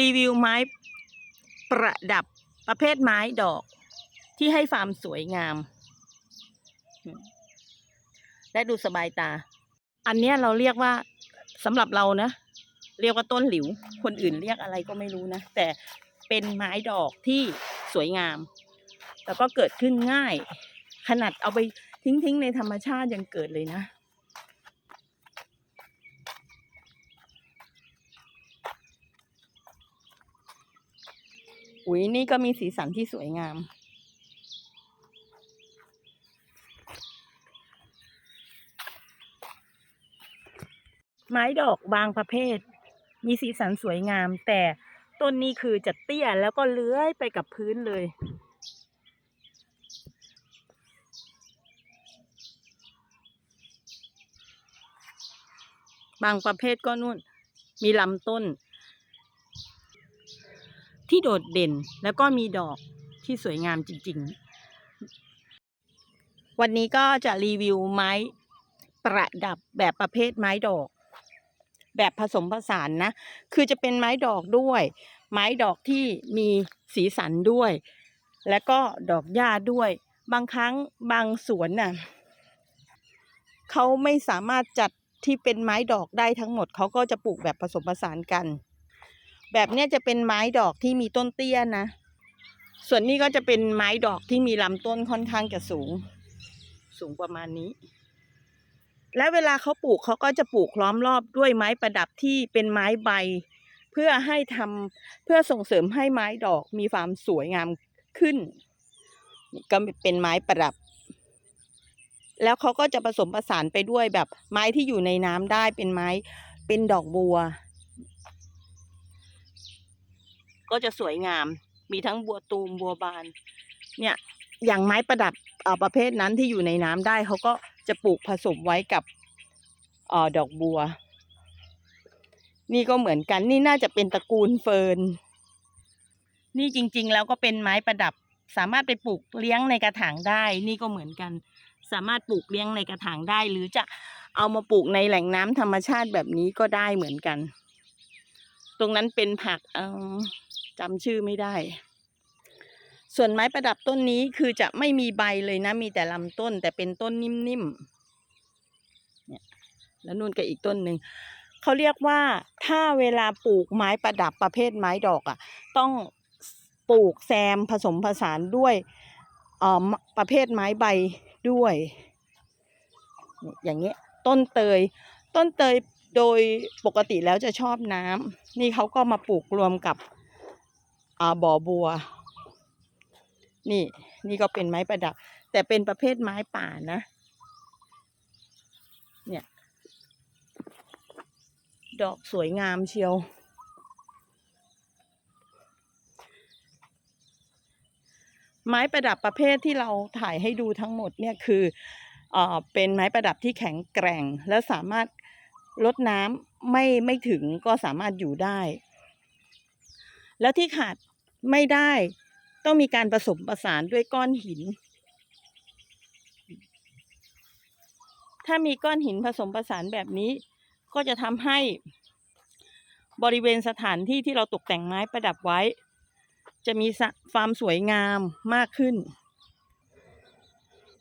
รีวิวไม้ประดับประเภทไม้ดอกที่ให้ฟาร์มสวยงาม และดูสบายตา อันนี้เราเรียกว่าสำหรับเรานะ เรียกว่าต้นหลิว คนอื่นเรียกอะไรก็ไม่รู้นะ แต่เป็นไม้ดอกที่สวยงาม แล้วก็เกิดขึ้นง่าย ขนาดเอาไปทิ้งๆในธรรมชาติยังเกิดเลยนะ อุ้ยนี่ก็มีสีสันที่สวยงาม ไม้ดอกบางประเภท มีสีสันสวยงาม แต่ต้นนี้คือจะเตี้ยแล้วก็เลื้อยไปกับพื้นเลย บางประเภทก็นู่น มีลำต้น ที่โดดเด่นแล้วก็มีดอกที่สวยงามจริง ๆ วันนี้ก็จะรีวิวไม้ประดับแบบประเภทไม้ดอก แบบผสมผสานนะ คือจะเป็นไม้ดอกด้วย ไม้ดอกที่มีสีสันด้วย และก็ดอกหญ้าด้วย บางครั้งบางสวนน่ะเขาไม่สามารถจัดที่เป็นไม้ดอกได้ทั้งหมดเขาก็จะปลูกแบบผสมผสานกัน แบบเนี้ยจะเป็นไม้ดอกที่มีต้นเตี้ยนะ ส่วนนี้ก็จะเป็นไม้ดอกที่มีลำต้นค่อนข้างจะสูง สูงประมาณนี้ และเวลาเขาปลูกเขาก็จะปลูกล้อมรอบด้วยไม้ประดับที่เป็นไม้ใบ เพื่อให้ทำเพื่อส่งเสริมให้ไม้ดอกมีความสวยงามขึ้น ก็เป็นไม้ประดับ แล้วเขาก็จะผสมผสานไปด้วยแบบไม้ที่อยู่ในน้ำได้เป็นไม้เป็นดอกบัว ก็จะสวยงาม มีทั้งบัวตูมบัวบาน เนี่ยอย่างไม้ประดับอ่อประเภทนั้นที่อยู่ในน้ำได้เขาก็จะปลูกผสมไว้กับอ่อดอกบัว นี่ก็เหมือนกันนี่น่าจะเป็นตระกูลเฟิร์นนี่จริง ๆ แล้วก็เป็นไม้ประดับ สามารถไปปลูกเลี้ยงในกระถางได้ นี่ก็เหมือนกัน สามารถปลูกเลี้ยงในกระถางได้ หรือจะเอามาปลูกในแหล่งน้ำธรรมชาติแบบนี้ก็ได้เหมือนกัน ตรงนั้นเป็นผักเออ จำชื่อไม่ได้ ส่วนไม้ประดับต้นนี้คือจะไม่มีใบเลยนะ มีแต่ลำต้น แต่เป็นต้นนิ่มๆเนี่ยแล้วนู่นก็อีกต้นหนึ่งเขาเรียกว่าถ้าเวลาปลูกไม้ประดับประเภทไม้ดอกอะ่ะ ต้องปลูกแซมผสมผสานด้วยประเภทไม้ใบด้วย อย่างเงี้ยต้นเตย ต้นเตยโดยปกติแล้วจะชอบน้ำนี่เขาก็มาปลูกรวมกับ บ่อบัว นี่นี่ก็เป็นไม้ประดับ แต่เป็นประเภทไม้ป่านะ เนี่ย ดอกสวยงามเชียว ไม้ประดับประเภทที่เราถ่ายให้ดูทั้งหมดเนี่ยคืออ่อเป็นไม้ประดับที่แข็งแกร่ง และสามารถลดน้ำไม่ไม่ถึงก็สามารถอยู่ได้ แล้วที่ขาด ไม่ได้ ต้องมีการผสมประสานด้วยก้อนหิน ถ้ามีก้อนหินผสมประสานแบบนี้ ก็จะทำให้บริเวณสถานที่ที่เราตกแต่งไม้ประดับไว้ จะมีความสวยงามมากขึ้น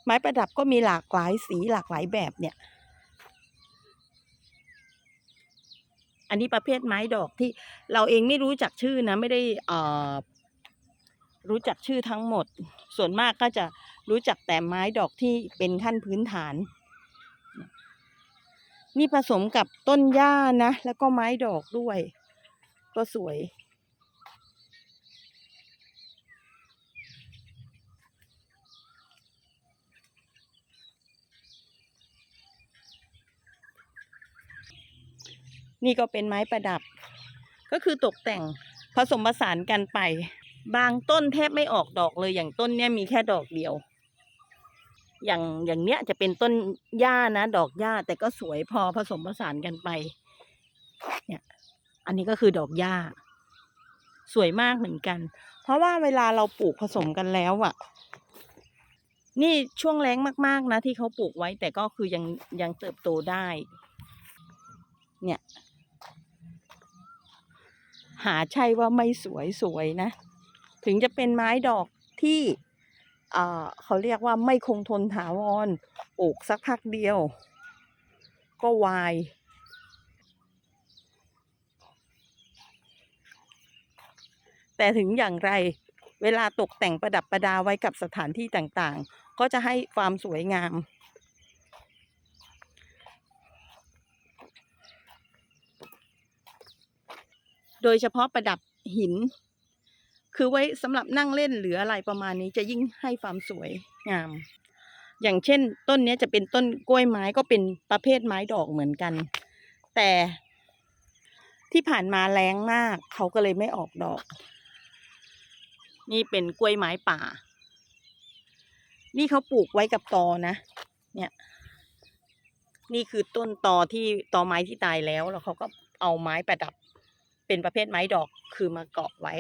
ไม้ประดับก็มีหลากหลายสีหลากหลายแบบเนี่ย อันนี้ประเภทไม้ดอกที่เราเองไม่รู้จักชื่อนะ ไม่ได้อ่อรู้จักชื่อทั้งหมด ส่วนมากก็จะรู้จักแต่ไม้ดอกที่เป็นขั้นพื้นฐาน นี่ผสมกับต้นหญ้านะ แล้วก็ไม้ดอกด้วย ก็สวย นี่ก็เป็นไม้ประดับ ก็คือตกแต่งผสมผสานกันไป บางต้นแทบไม่ออกดอกเลยอย่างต้นเนี้ยมีแค่ดอกเดียว อย่างอย่างเนี้ยจะเป็นต้นหญ้านะ ดอกหญ้าแต่ก็สวยพอผสมผสานกันไป เนี่ย อันนี้ก็คือดอกหญ้า สวยมากเหมือนกัน เพราะว่าเวลาเราปลูกผสมกันแล้วอะ่ะนี่ช่วงแรงมาก ๆ นะ ที่เขาปลูกไว้แต่ก็คือยังยังเติบโตได้ เนี่ย หาใช่ว่าไม่สวยสวยนะ ถึงจะเป็นไม้ดอกที่เขาเรียกว่าไม่คงทนถาวรปลูกสักพักเดียว ก็วาย แต่ถึงอย่างไรเวลาตกแต่งประดับประดาไว้กับสถานที่ต่างๆ ก็จะให้ความสวยงาม โดยเฉพาะประดับหิน คือไว้สำหรับนั่งเล่นหรืออะไรประมาณนี้จะยิ่งให้ความสวยงาม อย่างเช่น ต้นนี้จะเป็นต้นกล้วยไม้ก็เป็นประเภทไม้ดอกเหมือนกัน แต่ที่ผ่านมาแรงมากเขาก็เลยไม่ออกดอก นี่เป็นกล้วยไม้ป่า นี่เขาปลูกไว้กับตอนะ เนี่ย นี่คือต้นตอที่ตอไม้ที่ตายแล้วแล้วเขาก็เอาไม้ประดับ เป็นประเภทไม้ดอกคือมาเกาะไว้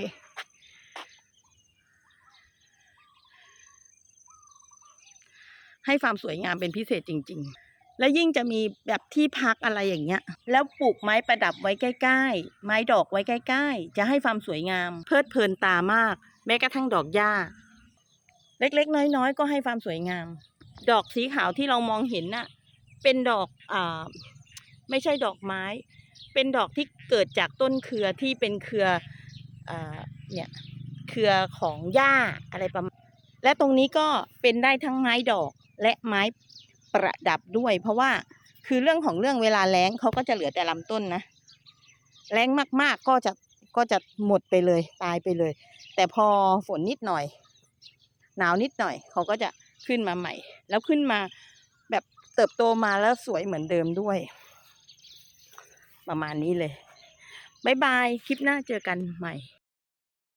ให้ความสวยงามเป็นพิเศษจริง ๆ และยิ่งจะมีแบบที่พักอะไรอย่างเงี้ย แล้วปลูกไม้ประดับไว้ใกล้ ๆ ไม้ดอกไว้ใกล้ ๆ จะให้ความสวยงาม เพลิดเพลินตามาก แม้กระทั่งดอกหญ้า เล็กๆ น้อยๆ ก็ให้ความสวยงาม ดอกสีขาวที่เรามองเห็นน่ะ เป็นดอกอ่าไม่ใช่ดอกไม้ เป็นดอกที่เกิดจากต้นเครือที่เป็นเครืออเนี่ยเครือของหญ้าอะไรประมาณ และตรงนี้ก็เป็นได้ทั้งไม้ดอกและไม้ประดับด้วย เพราะว่าคือเรื่องของเรื่องเวลาแล้งเขาก็จะเหลือแต่ลำต้นนะแล้งมากๆก็จะก็จะหมดไปเลยตายไปเลย แต่พอฝนนิดหน่อย หนาวนิดหน่อยเขาก็จะขึ้นมาใหม่ แล้วขึ้นมาแบบเติบโตมาแล้วสวยเหมือนเดิมด้วย ประมาณนี้เลยบายบาย คลิปหน้าเจอกันใหม่